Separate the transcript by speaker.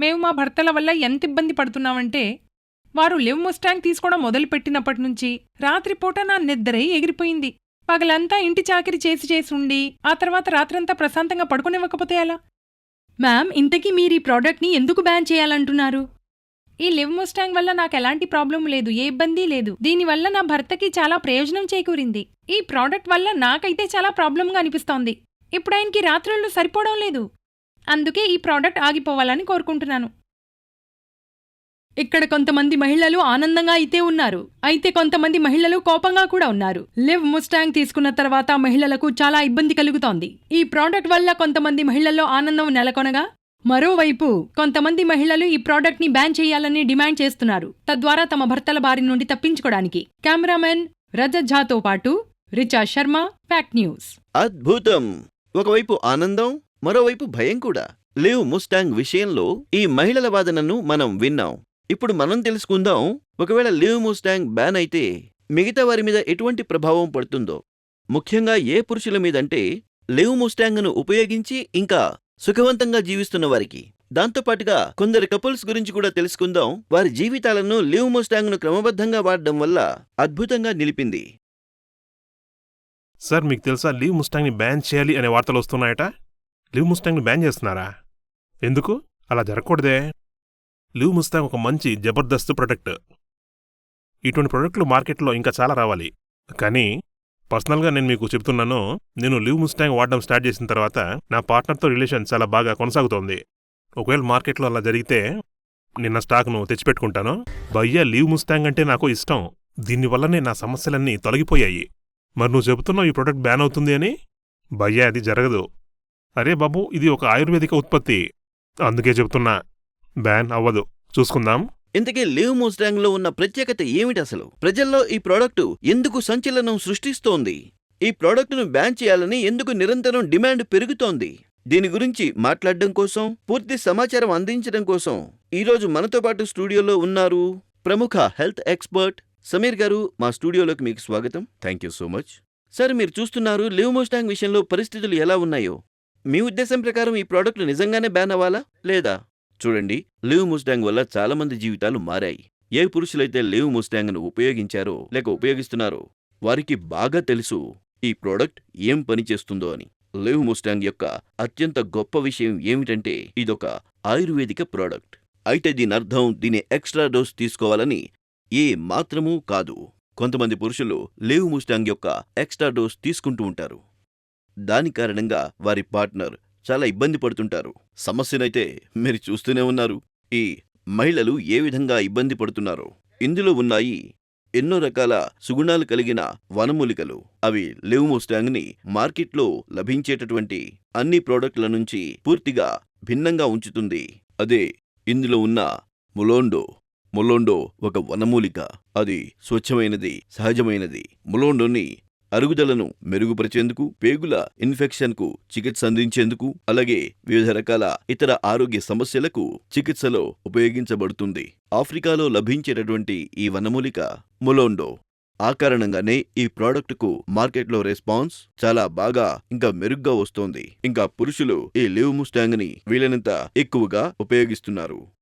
Speaker 1: మేము మా భర్తల వల్ల ఎంత ఇబ్బంది పడుతున్నామంటే వారు లివ్ ముస్టాంగ్ తీసుకోవడం మొదలుపెట్టినప్పటి నుంచి రాత్రిపూట నా నిద్రై ఎగిరిపోయింది. పగలంతా ఇంటి చాకిరి చేసి చేసి ఉండి ఆ తర్వాత రాత్రంతా ప్రశాంతంగా పడుకునివ్వకపోతే ఎలా?
Speaker 2: మ్యామ్ ఇంతకీ మీరు ఈ ప్రోడక్ట్ని ఎందుకు బ్యాన్ చేయాలంటున్నారు?
Speaker 1: ఈ లివ్ ముస్టాంగ్ వల్ల నాకు ఎలాంటి ప్రాబ్లం లేదు ఏ ఇబ్బంది లేదు. దీనివల్ల నా భర్తకి చాలా ప్రయోజనం చేకూరింది. ఈ ప్రోడక్ట్ వల్ల నాకైతే చాలా ప్రాబ్లంగా అనిపిస్తోంది. ఇప్పుడు ఆయనకి రాత్రుళ్ళు సరిపోవడం లేదు. అందుకే ఈ ప్రోడక్ట్ ఆగిపోవాలని కోరుకుంటున్నాను.
Speaker 2: ఇక్కడ కొంతమంది మహిళలు ఆనందంగా అయితే ఉన్నారు. అయితే కొంతమంది మహిళలు కోపంగా కూడా ఉన్నారు. లివ్ ముస్టాంగ్ తీసుకున్న తర్వాత మహిళలకు చాలా ఇబ్బంది కలుగుతోంది. ఈ ప్రోడక్ట్ వల్ల కొంతమంది మహిళల్లో ఆనందం నెలకొనగా మరోవైపు కొంతమంది మహిళలు ఈ ప్రోడక్ట్ని బ్యాన్ చేయాలని డిమాండ్ చేస్తున్నారు. తద్వారా తమ భర్తల బారి నుండి తప్పించుకోవడానికి. కెమెరామెన్ రజత్ ఝాతో పాటు రిచా శర్మ ఫ్యాక్ట్ న్యూస్
Speaker 3: అద్భుతం! ఒకవైపు ఆనందం మరోవైపు భయం కూడా. లివ్ ముస్టాంగ్ విషయంలో ఈ మహిళల వాదనను మనం విన్నాం. ఇప్పుడు మనం తెలుసుకుందాం ఒకవేళ లివ్ ముస్టాంగ్ బ్యాన్ అయితే మిగతా వారి మీద ఎటువంటి ప్రభావం పడుతుందో. ముఖ్యంగా ఏ పురుషుల మీదంటే లివ్ ముస్టాంగ్ను ఉపయోగించి ఇంకా సుఖవంతంగా జీవిస్తున్న వారికి. దాంతోపాటుగా కొందరు కపుల్స్ గురించి కూడా తెలుసుకుందాం. వారి జీవితాలను లివ్ ముస్టాంగ్ను క్రమబద్ధంగా వాడడం వల్ల అద్భుతంగా నిలిపింది.
Speaker 4: సార్ మీకు తెలుసా లీవ్ ముస్టాంగ్ని బ్యాన్ చేయాలి అనే వార్తలు వస్తున్నాయట? లీవ్ ముస్టాంగ్ని బ్యాన్ చేస్తున్నారా? ఎందుకు? అలా జరగకూడదే. లీవ్ ముస్టాంగ్ ఒక మంచి జబర్దస్త్ ప్రొడక్ట్. ఇటువంటి ప్రొడక్ట్లు మార్కెట్లో ఇంకా చాలా రావాలి. కానీ పర్సనల్గా నేను మీకు చెప్తున్నాను నేను లీవ్ ముస్టాంగ్ వాడడం స్టార్ట్ చేసిన తర్వాత నా పార్ట్నర్తో రిలేషన్ చాలా బాగా కొనసాగుతోంది. ఒకవేళ మార్కెట్లో అలా జరిగితే నిన్న స్టాక్ను తెచ్చిపెట్టుకుంటాను. భయ్యా లీవ్ ముస్టాంగ్ అంటే నాకు ఇష్టం. దీనివల్లనే నా సమస్యలన్నీ తొలగిపోయాయి. మరి నువ్వు చెబుతున్నావు ఈ ప్రోడక్ట్ బ్యాన్ అవుతుంది అని? భయ్యా అది జరగదు. అరే బాబు ఇది ఒక ఆయుర్వేదిక ఉత్పత్తి. అందుకే చెబుతున్నా బ్యాన్ అవ్వదు. చూసుకుందాం.
Speaker 3: ఇంతకీ లివ్ ముస్టాంగ్లో ఉన్న ప్రత్యేకత ఏమిటి అసలు? ప్రజల్లో ఈ ప్రోడక్టు ఎందుకు సంచలనం సృష్టిస్తోంది? ఈ ప్రోడక్టును బ్యాన్ చేయాలని ఎందుకు నిరంతరం డిమాండ్ పెరుగుతోంది? దీని గురించి మాట్లాడడం కోసం పూర్తి సమాచారం అందించడం కోసం ఈరోజు మనతో పాటు స్టూడియోలో ఉన్నారు ప్రముఖ హెల్త్ ఎక్స్పర్ట్ సమీర్ గారు. మా స్టూడియోలోకి మీకు స్వాగతం. Thank you so much. Sir మీరు చూస్తున్నారు లివ్ మోస్టాంగ్ విషయంలో పరిస్థితులు ఎలా ఉన్నాయో? మీ ఉద్దేశం ప్రకారం ఈ ప్రోడక్ట్ నిజంగానే బ్యాన్ అవ్వాలా లేదా? చూడండి లివ్ ముస్టాంగ్ వల్ల చాలా మంది జీవితాలు మారాయి. ఏ పురుషులైతే లివ్ ముస్టాంగ్ను ఉపయోగించారో లేక ఉపయోగిస్తున్నారో వారికి బాగా తెలుసు ఈ ప్రోడక్ట్ ఏం పనిచేస్తుందో అని. లివ్ ముస్టాంగ్ యొక్క అత్యంత గొప్ప విషయం ఏమిటంటే ఇదొక ఆయుర్వేదిక ప్రోడక్ట్. అయితే దీని అర్థం దీని ఎక్స్ట్రా డోస్ తీసుకోవాలని ఏ మాత్రమూ కాదు. కొంతమంది పురుషులు లివ్ ముస్టాంగ్ యొక్క ఎక్స్ట్రా డోస్ తీసుకుంటూ ఉంటారు. దాని కారణంగా వారి పార్ట్నర్ చాలా ఇబ్బంది పడుతుంటారు. సమస్యనైతే మీరు చూస్తూనే ఉన్నారు. ఈ మహిళలు ఏ విధంగా ఇబ్బంది పడుతున్నారో. ఇందులో ఉన్నాయి ఎన్నో రకాల సుగుణాలు కలిగిన వనమూలికలు. అవి లివ్ ముస్టాంగ్ని మార్కెట్లో లభించేటటువంటి అన్ని ప్రోడక్టుల నుంచి పూర్తిగా భిన్నంగా ఉంచుతుంది. అదే ఇందులో ఉన్న ములోండో. ములోండో ఒక వనమూలిక. అది స్వచ్ఛమైనది సహజమైనది. ములోండోని అరుగుదలను మెరుగుపరిచేందుకు పేగుల ఇన్ఫెక్షన్కు చికిత్స అందించేందుకు అలాగే వివిధ రకాల ఇతర ఆరోగ్య సమస్యలకు చికిత్సలో ఉపయోగించబడుతుంది. ఆఫ్రికాలో లభించేటటువంటి ఈ వనమూలిక ములోండో. ఆ కారణంగానే ఈ ప్రోడక్ట్కు మార్కెట్లో రెస్పాన్స్ చాలా బాగా ఇంకా మెరుగ్గా వస్తోంది. ఇంకా పురుషులు ఈ లివ్ ముస్టాంగ్ని వీలైనంత ఎక్కువగా ఉపయోగిస్తున్నారు.